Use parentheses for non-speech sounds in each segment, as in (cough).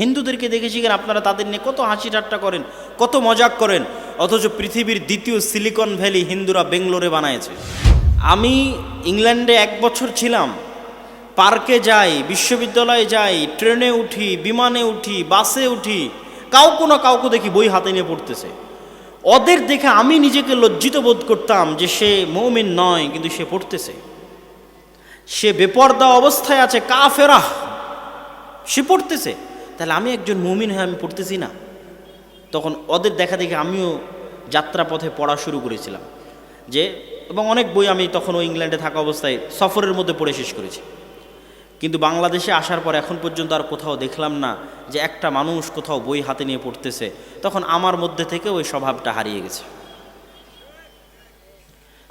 হিন্দুদেরকে দেখেছি কেন আপনারা তাদের নিয়ে কত হাসি ঠাট্টা করেন, কত মজাক করেন, অথচ পৃথিবীর দ্বিতীয় সিলিকন ভ্যালি হিন্দুরা বেঙ্গলোরে বানায়ছে আমি ইংল্যান্ডে এক বছর ছিলাম, পার্কে যাই, বিশ্ববিদ্যালয়ে যাই, ট্রেনে উঠি, বিমানে উঠি, বাসে উঠি, কাউকে না কাউকে দেখি বই হাতে নিয়ে পড়তেছে। ওদের দেখে আমি নিজেকে লজ্জিত বোধ করতাম যে সে মৌমিন নয়, কিন্তু সে পড়তেছে। সে বেপর্দা অবস্থায় আছে কা ফেরাহ সে পড়তেছে। তাহলে আমি একজন মুমিন হয়ে আমি পড়তেছি না। তখন ওদের দেখা দেখে আমিও যাত্রাপথে পড়া শুরু করেছিলাম। যে, এবং অনেক বই আমি তখন ওই ইংল্যান্ডে থাকা অবস্থায় সফরের মধ্যে পড়ে শেষ করেছি। কিন্তু বাংলাদেশে আসার পর এখন পর্যন্ত আর কোথাও দেখলাম না যে একটা মানুষ কোথাও বই হাতে নিয়ে পড়তেছে। তখন আমার মধ্যে থেকে ওই স্বভাবটা হারিয়ে গেছে।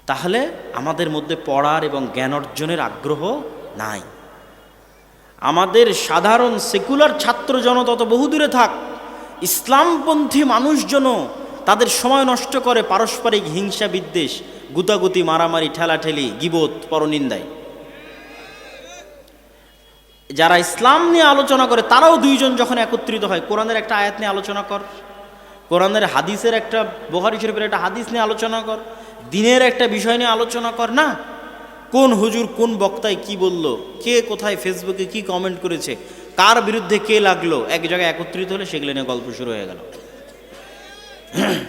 তাহলে আমাদের মধ্যে পড়ার এবং জ্ঞান অর্জনের আগ্রহ নাই। আমাদের সাধারণ সেকুলার ছাত্র জনতা তো বহুদূরে থাক, ইসলামপন্থী মানুষজনও তাদের সময় নষ্ট করে পারস্পরিক হিংসা বিদ্বেষ, গুতাগুতি, মারামারি, ঠেলাঠেলি, গিবত, পরনিন্দায়। যারা ইসলাম নিয়ে আলোচনা করে, তারাও দুইজন যখন একত্রিত হয়, কোরআনের একটা আয়াত নিয়ে আলোচনা কর, কোরআনের হাদিসের একটা বোহারি শরীফের একটা হাদিস নিয়ে আলোচনা কর, দিনের একটা বিষয় নিয়ে আলোচনা কর, না কোন হুজুর কোন বক্তায় কি বলল? কে কোথায় ফেসবুকে কি কমেন্ট করেছে? কার বিরুদ্ধে কে লাগল? এক জায়গায় একত্রিত হলে সেগুলো নিয়ে গল্প শুরু হয়ে গেল।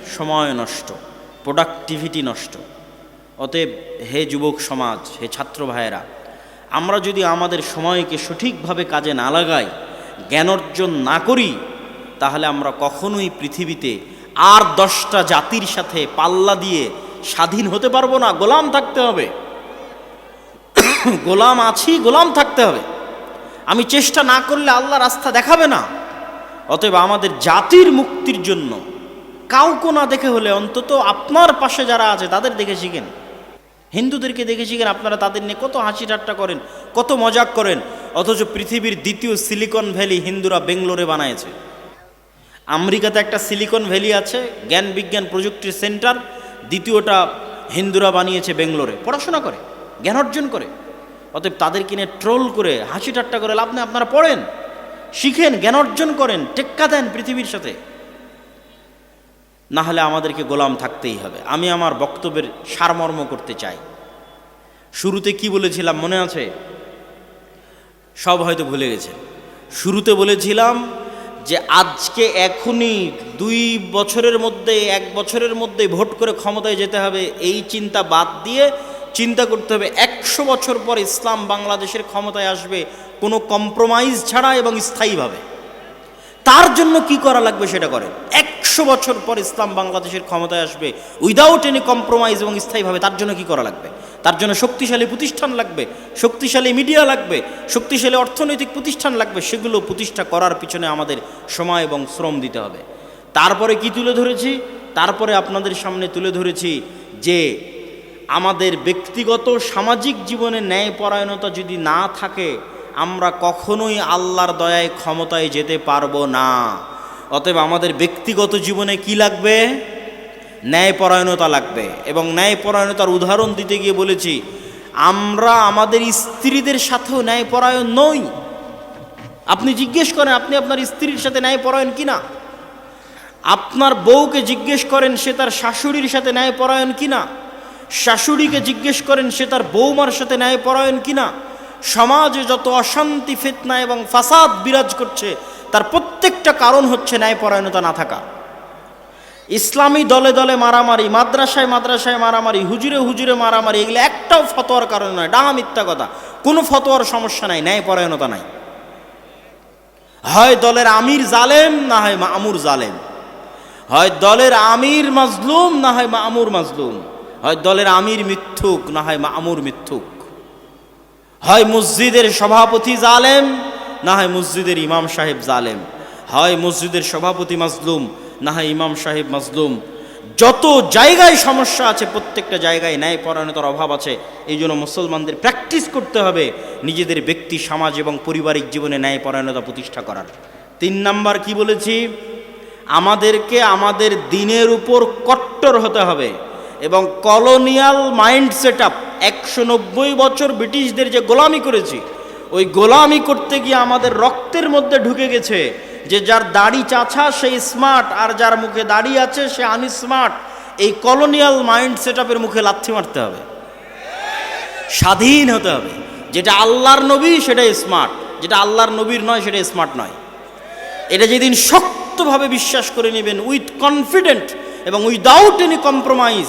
(clears throat) সময় নষ্ট প্রোডাক্টিভিটি নষ্ট। অতএব হে যুবক সমাজ, হে ছাত্র ভাইয়েরা, আমরা যদি আমাদের সময়কে সঠিকভাবে কাজে না লাগাই, জ্ঞান অর্জন না করি, তাহলে আমরা কখনোই পৃথিবীতে আর দশটা জাতির সাথে পাল্লা দিয়ে স্বাধীন হতে পারব না, গোলাম থাকতে হবে। (coughs) গোলাম আছি, গোলাম থাকতে হবে। আমি চেষ্টা না করলে আল্লাহ রাস্তা দেখাবে না। অতএব আমাদের জাতির মুক্তির জন্য কাউকে না দেখে হলে অন্তত আপনার পাশে যারা আছে, তাদের দেখে শিখেন। হিন্দুদেরকে দেখে শিখেন, আপনারা তাদের নিয়ে কত হাসি ঠাট্টা করেন, কত মজাক করেন। অথচ পৃথিবীর দ্বিতীয় সিলিকন ভ্যালি হিন্দুরা বেঙ্গলোরে বানিয়েছে আমেরিকাতে একটা সিলিকন ভ্যালি আছে, জ্ঞান বিজ্ঞান প্রযুক্তির সেন্টার, দ্বিতীয়টা হিন্দুরা বানিয়েছে বেঙ্গলোরে। পড়াশোনা করে, জ্ঞান অর্জন করে। অতএব তাদের কিনে ট্রোল করে, হাসি ঠাট্টা করে লাভ নেই। আপনারা পড়েন, শিখেন, জ্ঞান অর্জন করেন, টেক্কা দেন পৃথিবীর সাথে। না হলে আমাদেরকে গোলাম থাকতেই হবে। আমি আমার বক্তব্যের সারমর্ম করতে চাই। শুরুতে কি বলেছিলাম মনে আছে? সব হয়তো ভুলে গেছে শুরুতে বলেছিলাম যে আজকে এখনই দুই বছরের মধ্যে, এক বছরের মধ্যে ভোট করে ক্ষমতায় যেতে হবে, এই চিন্তা বাদ দিয়ে চিন্তা করতে হবে। একশো বছর পর ইসলাম বাংলাদেশের ক্ষমতায় আসবে, কোনো কম্প্রোমাইজ ছাড়া এবং স্থায়ীভাবে। তার জন্য কি করা লাগবে সেটা করেন। একশো বছর পর ইসলাম বাংলাদেশের ক্ষমতায় আসবে উইদাউট এনি কম্প্রোমাইজ এবং স্থায়ীভাবে, তার জন্য কি করা লাগবে? তার জন্য শক্তিশালী প্রতিষ্ঠান লাগবে, শক্তিশালী মিডিয়া লাগবে, শক্তিশালী অর্থনৈতিক প্রতিষ্ঠান লাগবে, সেগুলো প্রতিষ্ঠা করার পিছনে আমাদের সময় এবং শ্রম দিতে হবে। তারপরে কি তুলে ধরেছি? তারপরে আপনাদের সামনে তুলে ধরেছি যে আমাদের ব্যক্তিগত সামাজিক জীবনে ন্যায়পরায়ণতা যদি না থাকে, আমরা কখনোই আল্লাহর দয়ায় ক্ষমতায় যেতে পারব না। অতএব আমাদের ব্যক্তিগত জীবনে কি লাগবে? ন্যায়পরায়ণতা লাগবে। এবং ন্যায়পরায়ণতার উদাহরণ দিতে গিয়ে বলেছি, আমরা আমাদের স্ত্রীদের সাথেও ন্যায়পরায়ণ নই। আপনি জিজ্ঞেস করেন, আপনি আপনার স্ত্রীর সাথে ন্যায়পরায়ণ কিনা? আপনার বউকে জিজ্ঞেস করেন, সে তার শাশুড়ির সাথে ন্যায়পরায়ণ কিনা? শাশুড়িকে জিজ্ঞেস করেন, সে তার বৌমার সাথে ন্যায়পরায়ণ কিনা সমাজে যত অশান্তি, ফিতনা এবং ফাসাদ বিরাজ করছে, তার প্রত্যেকটা কারণ হচ্ছে ন্যায়পরায়ণতা না থাকা। ইসলামী দলে দলে মারামারি, মাদ্রাসায় মাদ্রাসায় মারামারি, হুজুরে হুজুরে মারামারি, এগুলো একটাও ফতোয়ার কারণ নয়, ডাহা মিথ্যা কথা। কোনো ফতোয়ার সমস্যা নাই, ন্যায়পরায়ণতা নাই। হয় দলের আমির জালেম, না হয় মামুর জালেম। হয় দলের আমির মাজলুম, না হয় মামুর মাজলুম। হয় দলের আমির মিথ্যুক, না হয় মামুর মিথ্যুক। হয় মসজিদের সভাপতি জালেম, না হয় মসজিদের ইমাম সাহেব জালেম। হয় মসজিদের সভাপতি মাজলুম, না হয় ইমাম সাহেব মাজলুম। যত জায়গায় সমস্যা আছে, প্রত্যেকটা জায়গায় ন্যায় পরায়ণতার অভাব আছে এই জন্য মুসলমানদের প্র্যাকটিস করতে হবে নিজেদের ব্যক্তি, সমাজ এবং পারিবারিক জীবনে ন্যায় পরায়ণতা প্রতিষ্ঠা করার। তিন নাম্বার কি বলেছি? আমাদেরকে আমাদের দিনের উপর কট্টর হতে হবে। এবং কলোনিয়াল মাইন্ড সেট আপ একশো নব্বই বছর ব্রিটিশদের যে গোলামি করেছি, ওই গোলামি করতে গিয়ে আমাদের রক্তের মধ্যে ঢুকে গেছে যে যার দাড়ি চাছা সে স্মার্ট আর যার মুখে দাড়ি আছে সে আনস্মার্ট। এই কলোনিয়াল মাইন্ড সেট আপের মুখে লাথি মারতে হবে। স্বাধীন হতে হবে। যেটা আল্লাহর নবী সেটা স্মার্ট, যেটা আল্লাহর নবীর নয় সেটা স্মার্ট নয়। এটা যেদিন শক্তভাবে বিশ্বাস করে নেবেন, উইথ কনফিডেন্ট এবং উইদাউট এনি কম্প্রোমাইজ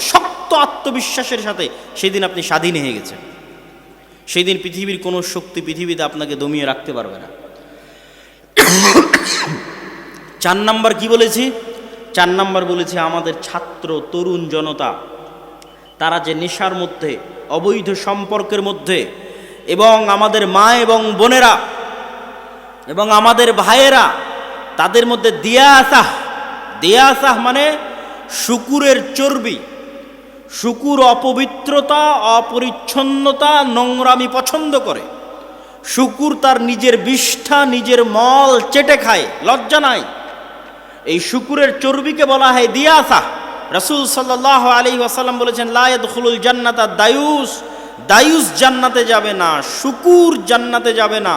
শক্ত আত্মবিশ্বাসের সাথে সেদিন আপনি স্বাধীন হয়ে গেছেন। সেই দিন পৃথিবীর কোনো শক্তি পৃথিবীতে আপনাকে দমিয়ে রাখতে পারবে না। চার নাম্বার কি বলেছি? চার নাম্বার বলেছি, আমাদের ছাত্র, তরুণ জনতা, তারা যে নেশার মধ্যে, অবৈধ সম্পর্কের মধ্যে, এবং আমাদের মা এবং বোনেরা, এবং আমাদের ভাইয়েরা, তাদের মধ্যে দিয়াসাহ দিয়াসাহ মানে শুকুরের চর্বি। শুকুর অপবিত্রতা, অপরিচ্ছন্নতা নোংরামি পছন্দ করে। শুকুর তার নিজের বিষ্ঠা, নিজের মল চেটে খায়, লজ্জা নাই। এই শুকুরের চর্বিকে বলা হয় দিয়াসা রসুল সাল্লাহ আলী ওয়াসাল্লাম বলেছেন লায়দ খুলুল জান্নাতা দায়ুস। দায়ুস জান্নাতে যাবে না, শুকুর জান্নাতে যাবে না,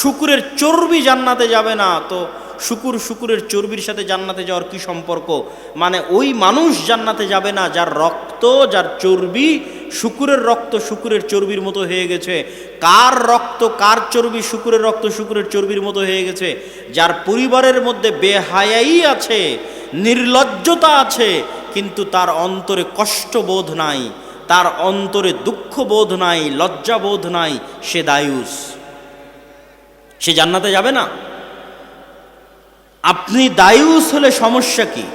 শুকুরের চর্বি জান্নাতে যাবে না। তো শুকুর শুকুরের চর্বির সাথে জান্নাতে যাওয়ার কি সম্পর্ক? মানে ওই মানুষ জান্নাতে যাবে না, যার রক্ত, যার চর্বি শুকুরের রক্ত শুকুরের চর্বির মতো হয়ে গেছে। কার রক্ত, কার চর্বি শুকুরের রক্ত শুকুরের চর্বির মতো হয়ে গেছে? যার পরিবারের মধ্যে বেহায়াই আছে, নির্লজ্জতা আছে, কিন্তু তার অন্তরে কষ্টবোধ নাই, তার অন্তরে দুঃখ বোধ নাই, লজ্জা বোধ নাই, সে দায়ুস। সে জান্নাতে যাবে না? আপনি দায়ুস হলে সমস্যা কি?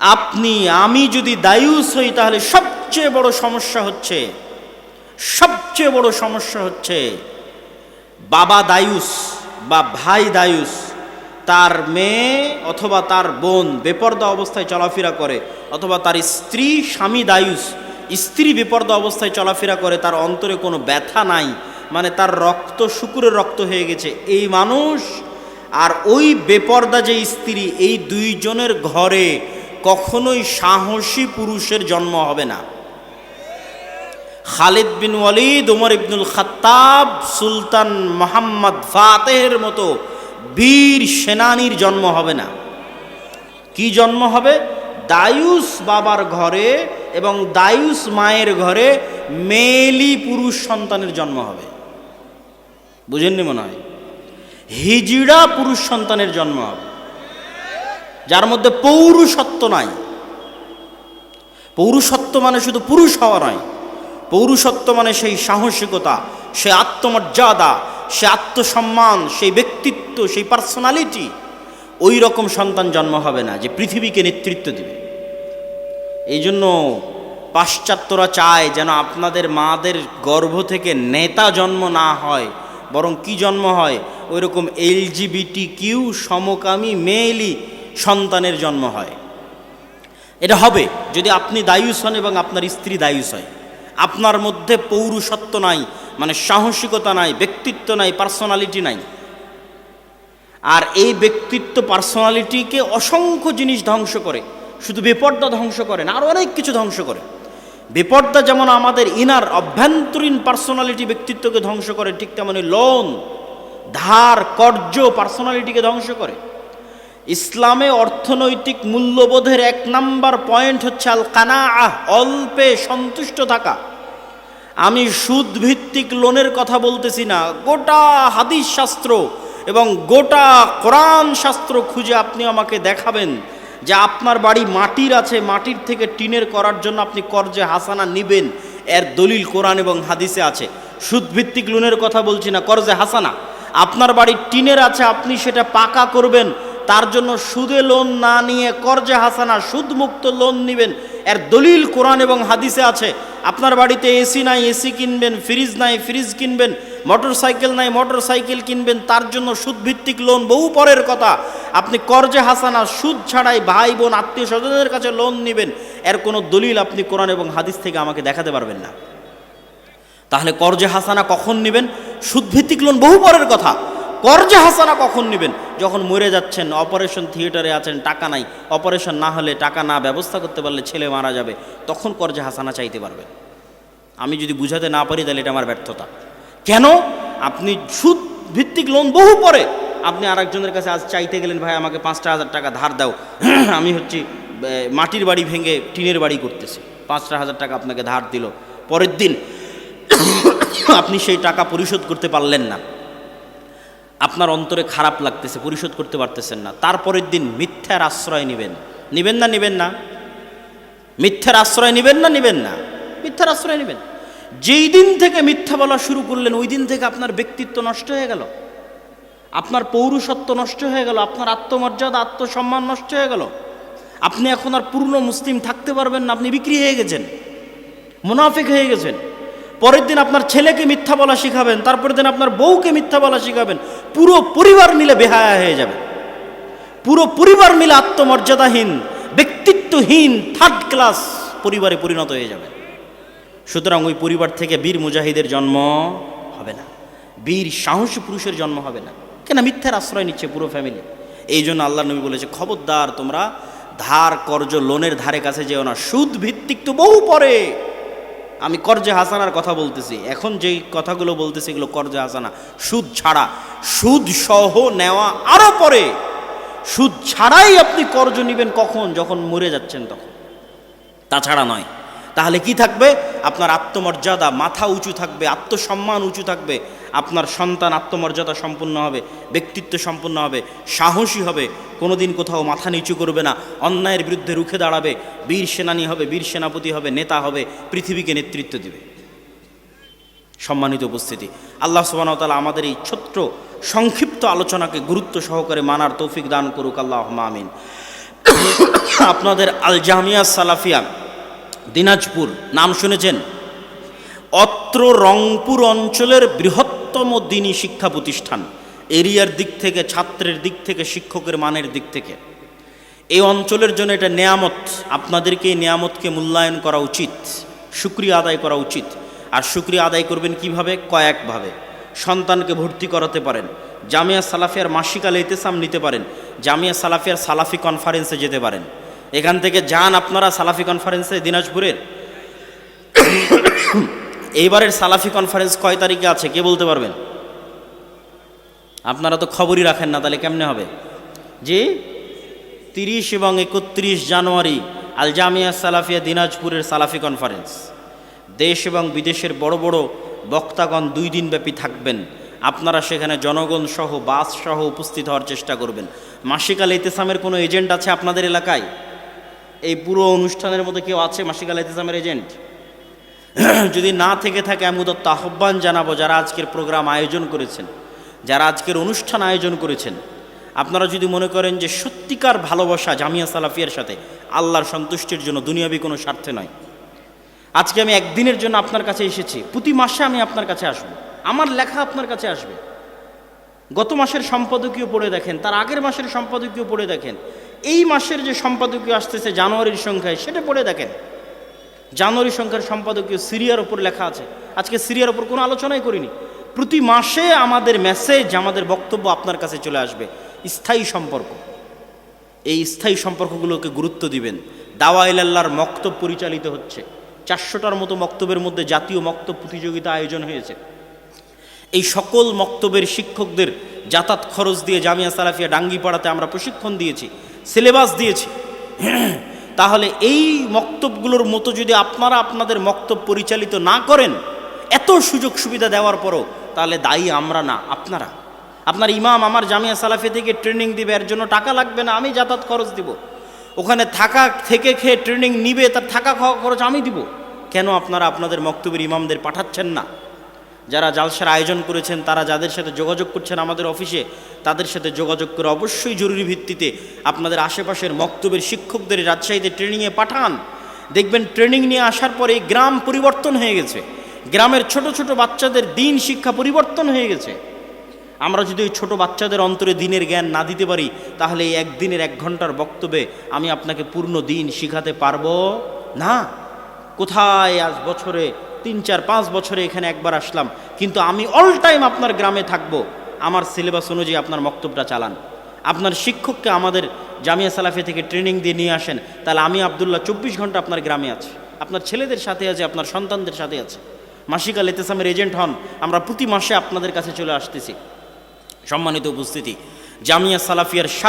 আপনি, আমি যদি দায়ুস হই তাহলে সবচেয়ে বড় সমস্যা হচ্ছে, সবচেয়ে বড় সমস্যা হচ্ছে বাবা দায়ুস বা ভাই দায়ুস, তার মেয়ে অথবা তার বোন বেপর্দা অবস্থায় চলাফেরা করে, অথবা তার স্ত্রী, স্বামী দায়ুস, স্ত্রী বেপর্দা অবস্থায় চলাফেরা করে, তার অন্তরে কোনো ব্যথা নাই মানে তার রক্ত শুকুরের রক্ত হয়ে গেছে, এই মানুষ আর ওই বেপর্দা যে স্ত্রী, এই দুইজনের ঘরে কখনোই সাহসী পুরুষের জন্ম হবে না। খালিদ বিন ওয়ালিদ, উমর ইবনুল খাত্তাব, সুলতান মোহাম্মদ ফাতেহের মতো বীর সেনানির জন্ম হবে না। কি জন্ম হবে? দায়ুস বাবার ঘরে এবং দায়ুস মায়ের ঘরে মেলি পুরুষ সন্তানের জন্ম হবে। বুঝেননি মনে হয়? হিজিড়া পুরুষ সন্তানের জন্ম হবে। যার মধ্যে পৌরুষত্ব নাই। পৌরুষত্ব মানে শুধু পুরুষ হওয়া নয়। পৌরুষত্ব মানে সেই সাহসিকতা, সে আত্মমর্যাদা, সে আত্মসম্মান, সেই ব্যক্তিত্ব, সেই পার্সোনালিটি ওই রকম সন্তান জন্ম হবে না যে পৃথিবীকে নেতৃত্ব দিবে। এই জন্য পাশ্চাত্যরা চায় যেন আপনাদের মাদের গর্ভ থেকে নেতা জন্ম না হয়। বরং কি জন্ম হয়? ওই রকম এলজিবিটি কিউ সমকামী মেয়েলি সন্তানের জন্ম হয়। এটা হবে যদি আপনি দায়ুস হন এবং আপনার স্ত্রী দায়ুস হয়। আপনার মধ্যে পৌরুষত্ব নাই মানে সাহসিকতা নাই, ব্যক্তিত্ব নাই, পার্সোনালিটি নাই। আর এই ব্যক্তিত্ব, পার্সোনালিটিকে অসংখ্য জিনিস ধ্বংস করে। শুধু বেপর্দা ধ্বংস করে না, আর অনেক কিছু ধ্বংস করে। বেপর্দা যেমন আমাদের ইনার অভ্যন্তরীণ পার্সোনালিটি ব্যক্তিত্বকে ধ্বংস করে, ঠিক তেমনি লোন ধার কর্য পার্সোনালিটিকে ধ্বংস করে। ইসলামে অর্থনৈতিক মূল্যবোধের এক নাম্বার পয়েন্ট হচ্ছে আল কানা আহ অল্পে সন্তুষ্ট থাকা। আমি সুদ ভিত্তিক লোনের কথা বলতেছি না, গোটা হাদিস শাস্ত্র এবং গোটা কোরআন শাস্ত্র খুঁজে আপনি আমাকে দেখাবেন। যে আপনার বাড়ি মাটির আছে, মাটির থেকে টিনের করার জন্য আপনি কর্জে হাসানা নিবেন, এর দলিল কোরআন এবং হাদিসে আছে। সুদভিত্তিক লোনের কথা বলছি না, কর্জে হাসানা। আপনার বাড়ি টিনের আছে, আপনি সেটা পাকা করবেন, তার জন্য সুদে লোন না নিয়ে কর্জে হাসানা, সুদমুক্ত লোন নেবেন, এর দলিল কোরআন এবং হাদিসে আছে। আপনার বাড়িতে এসি নাই, এসি কিনবেন, ফ্রিজ নাই, ফ্রিজ কিনবেন মোটর সাইকেল নাই মোটর সাইকেল কিনবেন, তার জন্য সুদভিত্তিক লোন বহু পরের কথা। আপনি কর্জে হাসানা, সুদ ছাড়াই ভাই, বোন, আত্মীয় স্বজনের কাছে লোন নেবেন, এর কোনো দলিল আপনি কোরআন এবং হাদিস থেকে আমাকে দেখাতে পারবেন না। তাহলে কর্জে হাসানা কখন নেবেন? সুদভিত্তিক লোন বহু পরের কথা। কর্জে হাসানা কখন নেবেন? যখন মরে যাচ্ছেন অপারেশন থিয়েটারে আছেন, টাকা নাই। অপারেশন না হলে টাকা না, ব্যবস্থা করতে পারলে ছেলে মারা যাবে। তখন কর্জে হাসানা চাইতে পারবেন। আমি যদি বুঝাতে না পারি, তাহলে এটা আমার ব্যর্থতা। কেন? আপনি সুদ ভিত্তিক লোন বহু পরে। আপনি আরেকজনের কাছে আজ চাইতে গেলেন, ভাই, আমাকে পাঁচটা হাজার টাকা ধার দাও। (clears throat) আমি হচ্ছি মাটির বাড়ি ভেঙে টিনের বাড়ি করতেছি। পাঁচটা হাজার টাকা আপনাকে ধার দিল। পরের দিন (clears throat) আপনি সেই টাকা পরিশোধ করতে পারলেন না। আপনার অন্তরে খারাপ লাগতেছে, পরিশোধ করতে পারতেছেন না। তারপরের দিন মিথ্যার আশ্রয় নেবেন। নেবেন না নেবেন না। মিথ্যার আশ্রয় নেবেন না নেবেন না। মিথ্যার আশ্রয় নেবেন। যেই দিন থেকে মিথ্যা বলা শুরু করলেন, ওই দিন থেকে আপনার ব্যক্তিত্ব নষ্ট হয়ে গেল। আপনার পৌরুষত্ব নষ্ট হয়ে গেল, আপনার আত্মমর্যাদা, আত্মসম্মান নষ্ট হয়ে গেল। আপনি এখন আর পূর্ণ মুসলিম থাকতে পারবেন না, আপনি বিক্রি হয়ে গেছেন, মুনাফিক হয়ে গেছেন। পরের দিন আপনার ছেলেকে মিথ্যা বলা শিখাবেন, তারপরের দিন আপনার বউকে মিথ্যা বলা শিখাবেন, পুরো পরিবার মিলে বেহায়া হয়ে যাবে। পুরো পরিবার মিলে আত্মমর্যাদাহীন, ব্যক্তিত্বহীন থার্ড ক্লাস পরিবারে পরিণত হয়ে যাবে। সুতরাং ওই পরিবার থেকে বীর মুজাহিদের জন্ম হবে না। বীর সাহসী পুরুষের জন্ম হবে না। কেন? মিথ্যার আশ্রয় নিচ্ছে পুরো ফ্যামিলি এই জন্য আল্লাহ নবী বলেছে, খবরদার, তোমরা ধার, কর্জ, লোনের ধারে কাছে যেও না। সুদ ভিত্তিক তো বহু পরে। আমি কর্জে হাসানার কথা বলতেছি। এখন যেই কথাগুলো বলতেছি এগুলো কর্জে হাসানা। সুদ ছাড়া। সুদ সহ নেওয়া আরও পরে। সুদ ছাড়াই আপনি কর্জ নেবেন কখন? যখন মরে যাচ্ছেন তখন। তাছাড়া নয়। তাহলে কি থাকবে? আপনার আত্মমর্যাদা মাথা উঁচু থাকবে, আত্মসম্মান উঁচু থাকবে, আপনার সন্তান আত্মমর্যাদা সম্পূর্ণ হবে, ব্যক্তিত্ব সম্পূর্ণ হবে, সাহসী হবে, কোনোদিন কোথাও মাথা নিচু করবে না, অন্যায়ের বিরুদ্ধে রুখে দাঁড়াবে, বীর সেনানী হবে, বীর সেনাপতি হবে, নেতা হবে, পৃথিবীকে নেতৃত্ব দিবে। সম্মানিত উপস্থিতি, আল্লাহ সুবাহতালা আমাদের এই ছোট্ট, সংক্ষিপ্ত আলোচনাকে গুরুত্ব সহকারে মানার তৌফিক দান করুক আল্লাহ আমিন। (coughs) আপনাদের আল জামিয়া সালাফিয়া দিনাজপুর, নাম শুনেছেন? অত্র রংপুর অঞ্চলের বৃহত্তম দিনী শিক্ষা প্রতিষ্ঠান। এরিয়ার দিক থেকে, ছাত্রের দিক থেকে, শিক্ষকের মানের দিক থেকে। এই অঞ্চলের জন্য এটা নেয়ামত। আপনাদেরকে এই নেয়ামতকে মূল্যায়ন করা উচিত। সুক্রিয়া আদায় করা উচিত। আর সুক্রিয়া আদায় করবেন কীভাবে? কয়েকভাবে। সন্তানকে ভর্তি করাতে পারেন। জামিয়া সালাফিয়ার মাসিকাল ইতেসাম নিতে পারেন। জামিয়া সালাফিয়ার সালাফি কনফারেন্সে যেতে পারেন। এখান থেকে যান আপনারা সালাফি কনফারেন্সে দিনাজপুরের। এইবারের সালাফি কনফারেন্স কয় তারিখে আছে, কে বলতে পারবেন? আপনারা তো খবরই রাখেন না, তাহলে কেমনে হবে? যে তিরিশ এবং একত্রিশ জানুয়ারি আল জামিয়া সালাফিয়া দিনাজপুরের সালাফি কনফারেন্স দেশ এবং বিদেশের বড় বড় বক্তাগণ দুই দিনব্যাপী থাকবেন। আপনারা সেখানে জনগণ সহ, বাস সহ উপস্থিত হওয়ার চেষ্টা করবেন। মাসিকাল ইতেসামের কোনো এজেন্ট আছে আপনাদের এলাকায়? এই পুরো অনুষ্ঠানের মধ্যে কেউ আছে মাসিকাল ইতেসামের এজেন্ট? (clears throat) যদি না থেকে থাকে, আমি উদত্ত আহ্বান জানাব যারা আজকের প্রোগ্রাম আয়োজন করেছেন, যারা আজকের অনুষ্ঠান আয়োজন করেছেন। আপনারা যদি মনে করেন যে সত্যিকার ভালোবাসা জামিয়া সালাফিয়ার সাথে আল্লাহর সন্তুষ্টির জন্য দুনিয়াবি কোনো স্বার্থে নয়। আজকে আমি একদিনের জন্য আপনার কাছে এসেছি, প্রতি মাসে আমি আপনার কাছে আসব। আমার লেখা আপনার কাছে আসবে। গত মাসের সম্পাদকীয় পড়ে দেখেন, তার আগের মাসের সম্পাদকীয় পড়ে দেখেন। এই মাসের যে সম্পাদকীয় আসতেছে, জানুয়ারির সংখ্যায়, সেটা পড়ে দেখেন। জানুয়ারি সংখ্যার সম্পাদকীয় সিরিয়ার ওপর লেখা আছে। আজকে সিরিয়ার ওপর কোনো আলোচনাই করিনি। প্রতি মাসে আমাদের মেসেজ আমাদের বক্তব্য আপনার কাছে চলে আসবে। স্থায়ী সম্পর্ক। এই স্থায়ী সম্পর্কগুলোকে গুরুত্ব দিবেন। দাওয়া ইলাল্লাহর মক্তব পরিচালিত হচ্ছে। চারশোটার মতো মক্তবের মধ্যে জাতীয় মক্তব প্রতিযোগিতা আয়োজন হয়েছে। এই সকল মক্তবের শিক্ষকদের যাতায়াত খরচ দিয়ে জামিয়া সালাফিয়া ডাঙ্গিপাড়াতে আমরা প্রশিক্ষণ দিয়েছি। সিলেবাস দিয়েছি। (clears throat) তাহলে এই মক্তবগুলোর মতো যদি আপনারা আপনাদের মক্তব পরিচালিত না করেন, এত সুযোগ সুবিধা দেওয়ার পরও তাহলে দায়ী আমরা না, আপনারা। আপনার ইমাম আমার জামিয়া সালাফি থেকে ট্রেনিং দিবে, এর জন্য টাকা লাগবে না, আমি যাতায়াত খরচ দিব। ওখানে থাকা, থেকে খেয়ে ট্রেনিং নিবে, তার থাকা খাওয়া খরচ আমি দিব। কেন আপনারা আপনাদের মক্তবের ইমামদের পাঠাচ্ছেন না? যারা জালসার আয়োজন করেছেন, তারা যাদের সাথে যোগাযোগ করছেন আমাদের অফিসে, তাদের সাথে যোগাযোগ করে অবশ্যই জরুরি ভিত্তিতে আপনাদের আশেপাশের মক্তবের শিক্ষকদের রাজশাহীতে ট্রেনিংয়ে পাঠান। দেখবেন ট্রেনিং নিয়ে আসার পরে গ্রাম পরিবর্তন হয়ে গেছে। গ্রামের ছোট ছোট বাচ্চাদের দিন শিক্ষা পরিবর্তন হয়ে গেছে। আমরা যদি ওই ছোটো বাচ্চাদের অন্তরে দিনের জ্ঞান না দিতে পারি, তাহলে এই একদিনের এক ঘণ্টার বক্তব্যে আমি আপনাকে পূর্ণ দিন শিখাতে পারব না? কোথায় আজ বছরে তিন, চার, পাঁচ বছরে এখানে একবার আসলাম। কিন্তু আমি অল টাইম আপনার গ্রামে থাকব। আমার সিলেবাস অনুযায়ী আপনার বক্তব্যটা চালান। আপনার শিক্ষককে আমাদের জামিয়া সালাফি থেকে ট্রেনিং দিয়ে নিয়ে আসেন। তাহলে আমি আবদুল্লাহ চব্বিশ ঘণ্টা আপনার গ্রামে আছি। আপনার ছেলেদের সাথে আছে, আপনার সন্তানদের সাথে আছে। মাসিকা লেতেসামের এজেন্ট হন। আমরা প্রতি মাসে আপনাদের কাছে চলে আসতেছি। সম্মানিত উপস্থিতি, জামিয়া সালাফিয়ার